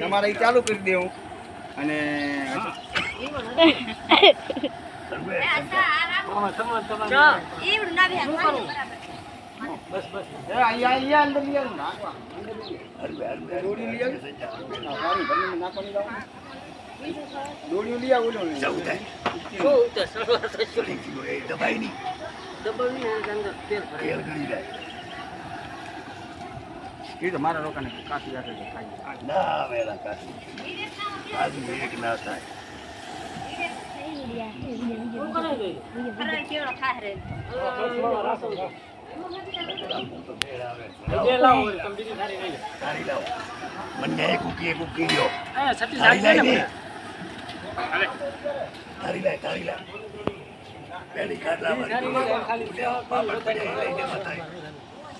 તમારે ચાલુ કરી દેવું અને એ અહીંયા અહીંયા અંદર લઈ આવું નાખવા દોડી લઈ આવું નાખવાની લાવો. દોડીઓ લઈ આવું ઓલો લઈ આવું. એ તો મારા લોકોને કાશી રાખે છે ખાઈ બંને કુકી કુકી લ્યો. તારી લાઈ દે તારી લાઈ તારી લાઈ પેલી કાઢ લાવવાની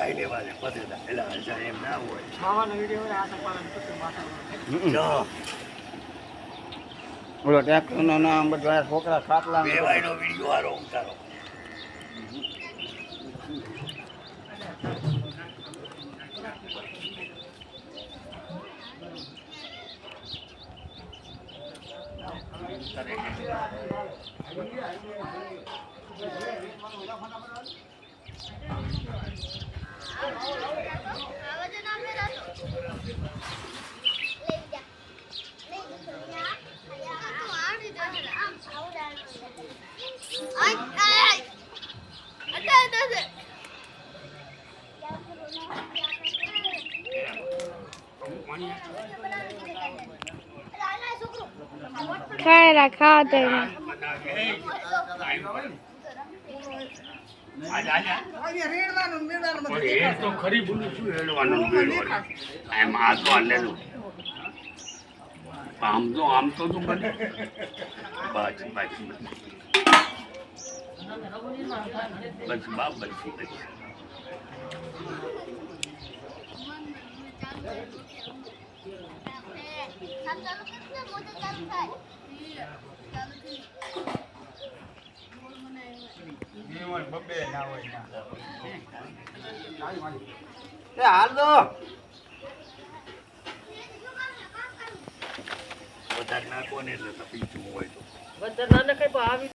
ખાઈ લેવા છે પછી એટલે હસા એમ ના હોય માવાનો વિડીયો હોય આ પાલન પછી માથા જો ઓલો ટ્રેક્ટરનો નામ બધા છોકરા ખાટલા ને વેવાય નો વિડીયો હારો ઉતારો ખાયરા ખાતે મેળવાનું એમ આ તો આમ તો આમ તો તું બને બસ બસ બસ બાપ બસ હાલ દો. નાખો ને એટલે તપીચું હોય તો. બધા નાના કઈ આવી